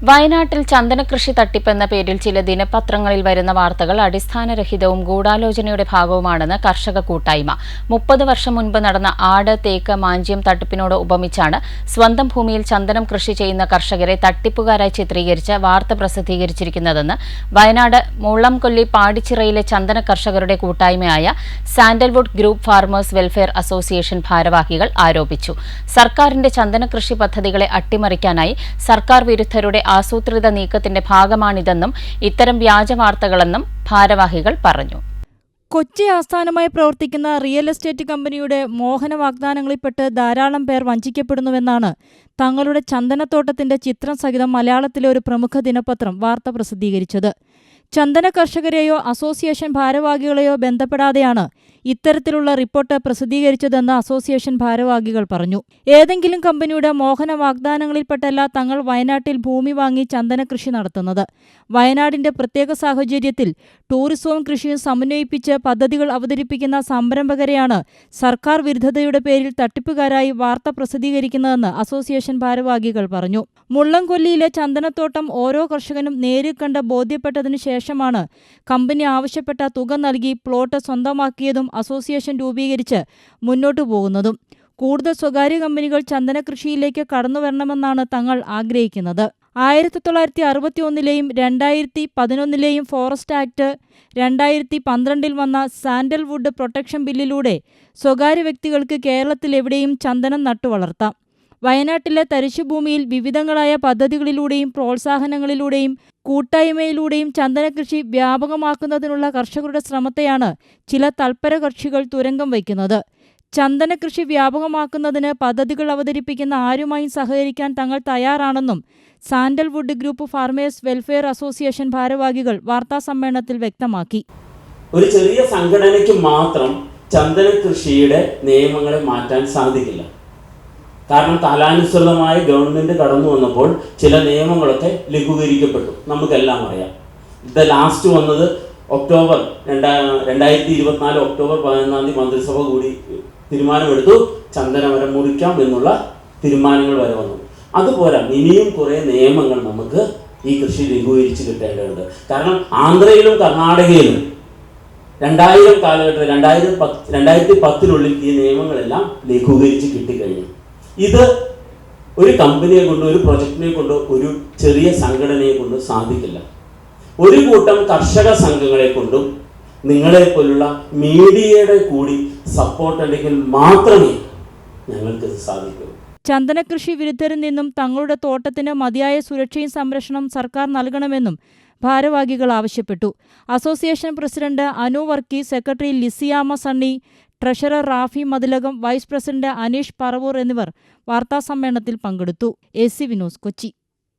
വയനാട്ടിൽ ചന്ദനകൃഷി തട്ടിപ്പെന്ന പേരിൽ ചില ദിനപത്രങ്ങളിൽ വരുന്ന വാർത്തകൾ അടിസ്ഥാനരഹിതവും ഗൂഢാലോചനയുടെ ഭാഗവുമാണെന്ന് കർഷക കൂട്ടായ്മ. മുപ്പത് വർഷം മുൻപ് നടന്ന ആട് തേക്ക് മാഞ്ചിയം തട്ടിപ്പിനോട് ഉപമിച്ചാണ് സ്വന്തം ഭൂമിയിൽ ചന്ദനം കൃഷി ചെയ്യുന്ന കർഷകരെ തട്ടിപ്പുകാരായി ചിത്രീകരിച്ച് വാർത്ത പ്രസിദ്ധീകരിച്ചിരിക്കുന്നതെന്ന് വയനാട് മുള്ളംകൊല്ലി പാടിച്ചിറയിലെ ചന്ദന കർഷകരുടെ കൂട്ടായ്മയായ sandalwood group farmers welfare association ഭാരവാഹികൾ ആരോപിച്ചു. സർക്കാരിന്റെ ചന്ദനകൃഷി പദ്ധതികളെ അട്ടിമറിക്കാനായി സർക്കാർ വിരുദ്ധരുടെ ആസൂത്രിത നീക്കത്തിന്റെ ഭാഗമാണിതെന്നും ഇത്തരം വ്യാജ വാർത്തകളെന്നും ഭാരവാഹികൾ പറഞ്ഞു. കൊച്ചി ആസ്ഥാനമായി പ്രവർത്തിക്കുന്ന റിയൽ എസ്റ്റേറ്റ് കമ്പനിയുടെ മോഹന വാഗ്ദാനങ്ങളിൽപ്പെട്ട് ധാരാളം പേർ വഞ്ചിക്കപ്പെടുന്നുവെന്നാണ് തങ്ങളുടെ ചന്ദനത്തോട്ടത്തിന്റെ ചിത്രം സഹിതം മലയാളത്തിലെ ഒരു പ്രമുഖ ദിനപത്രം വാർത്ത പ്രസിദ്ധീകരിച്ചത്. ചന്ദന കർഷകരെയോ അസോസിയേഷൻ ഭാരവാഹികളെയോ ബന്ധപ്പെടാതെയാണ് ഇത്തരത്തിലുള്ള റിപ്പോർട്ട് പ്രസിദ്ധീകരിച്ചതെന്ന് അസോസിയേഷൻ ഭാരവാഹികൾ പറഞ്ഞു. ഏതെങ്കിലും കമ്പനിയുടെ മോഹന വാഗ്ദാനങ്ങളിൽപ്പെട്ടല്ല തങ്ങൾ വയനാട്ടിൽ ഭൂമി വാങ്ങി ചന്ദന കൃഷി നടത്തുന്നത്. വയനാടിന്റെ പ്രത്യേക സാഹചര്യത്തിൽ ടൂറിസവും കൃഷിയും സമന്വയിപ്പിച്ച് പദ്ധതികൾ അവതരിപ്പിക്കുന്ന സംരംഭകരെയാണ് സർക്കാർ വിരുദ്ധതയുടെ പേരിൽ തട്ടിപ്പുകാരായി വാർത്ത പ്രസിദ്ധീകരിക്കുന്നതെന്ന് അസോസിയേഷൻ ഭാരവാഹികൾ പറഞ്ഞു. മുള്ളംകൊല്ലിയിലെ ചന്ദനത്തോട്ടം ഓരോ കർഷകനും നേരിൽ കണ്ട് ബോധ്യപ്പെട്ടതിനു ശേഷമാണ്. കമ്പനി ആവശ്യപ്പെട്ട തുക നൽകി പ്ലോട്ട് സ്വന്തമാക്കിയതും അസോസിയേഷൻ രൂപീകരിച്ച് മുന്നോട്ടു പോകുന്നതും. കൂടുതൽ സ്വകാര്യ കമ്പനികൾ ചന്ദന കൃഷിയിലേക്ക് കടന്നു വരണമെന്നാണ് തങ്ങൾ ആഗ്രഹിക്കുന്നത്. ആയിരത്തി തൊള്ളായിരത്തി അറുപത്തി ഒന്നിലെയും രണ്ടായിരത്തി പതിനൊന്നിലെയും ഫോറസ്റ്റ് ആക്ട് രണ്ടായിരത്തി പന്ത്രണ്ടിൽ വന്ന സാൻഡൽവുഡ് പ്രൊട്ടക്ഷൻ ബില്ലിലൂടെ സ്വകാര്യ വ്യക്തികൾക്ക് കേരളത്തിൽ എവിടെയും ചന്ദനം നട്ടുവളർത്താം. വയനാട്ടിലെ തരിശുഭൂമിയിൽ വിവിധങ്ങളായ പദ്ധതികളിലൂടെയും പ്രോത്സാഹനങ്ങളിലൂടെയും കൂട്ടായ്മയിലൂടെയും ചന്ദനകൃഷി വ്യാപകമാക്കുന്നതിനുള്ള കർഷകരുടെ ശ്രമത്തെയാണ് ചില തൽപര കക്ഷികൾ തുരങ്കം വയ്ക്കുന്നത്. ചന്ദനകൃഷി വ്യാപകമാക്കുന്നതിന് പദ്ധതികൾ അവതരിപ്പിക്കുന്ന ആരുമായും സഹകരിക്കാൻ തങ്ങൾ തയ്യാറാണെന്നും sandalwood group farmers welfare association ഭാരവാഹികൾ വാർത്താസമ്മേളനത്തിൽ വ്യക്തമാക്കി. ഒരു ചെറിയ സംഘടനയ്ക്ക് മാത്രം ചന്ദന കൃഷിയുടെ നിയമങ്ങളെ മാറ്റാൻ സാധിക്കില്ല. കാരണം കാലാനുസൃതമായി ഗവൺമെന്റ് കടന്നു വന്നപ്പോൾ ചില നിയമങ്ങളൊക്കെ ലഘൂകരിക്കപ്പെട്ടു. നമുക്കെല്ലാം അറിയാം. ഇത് ലാസ്റ്റ് വന്നത് ഒക്ടോബർ രണ്ടാ രണ്ടായിരത്തി ഇരുപത്തിനാല് ഒക്ടോബർ പതിനൊന്നാം തീയതി മന്ത്രിസഭ കൂടി തീരുമാനമെടുത്തു. ചന്ദനമരം മുറിക്കാം എന്നുള്ള തീരുമാനങ്ങൾ വരെ വന്നു. അതുപോലെ ഇനിയും കുറേ നിയമങ്ങൾ നമുക്ക് ഈ കൃഷി ലഘൂകരിച്ച് കിട്ടേണ്ടതുണ്ട്. കാരണം ആന്ധ്രയിലും കർണാടകയിലും രണ്ടായിരം കാലഘട്ടത്തിൽ രണ്ടായിരം പത്ത് രണ്ടായിരത്തി പത്തിനുള്ളിൽ ഈ നിയമങ്ങളെല്ലാം ലഘൂകരിച്ച് കിട്ടിക്കഴിഞ്ഞു. ഇത് ഒരു കമ്പനിയെ കൊണ്ട് ഒരു പ്രൊജക്ടിനെ കൊണ്ടോ ഒരു ചെറിയ സംഘടനയെ കൊണ്ടോ സാധിക്കില്ല. ഒരു കൂട്ടം കർഷക സംഘങ്ങളെ കൊണ്ടും നിങ്ങളെ പോലുള്ള മീഡിയയുടെ കൂടി സപ്പോർട്ട് ഉണ്ടെങ്കിൽ മാത്രമേ ഞങ്ങൾക്ക് സാധിക്കൂ. ചന്ദനകൃഷി വിരുദ്ധരിൽ നിന്നും തങ്ങളുടെ തോട്ടത്തിന് മതിയായ സുരക്ഷയും സംരക്ഷണം സർക്കാർ നൽകണമെന്നും ഭാരവാഹികൾ ആവശ്യപ്പെട്ടു. Association president Anu Varkey secretary Lisiyamma Sunny treasurer Rafi Mathilakam vice president Aneesh Paravur എന്നിവർ വാർത്താസമ്മേളനത്തിൽ പങ്കെടുത്തു. A C Vinos Kochi.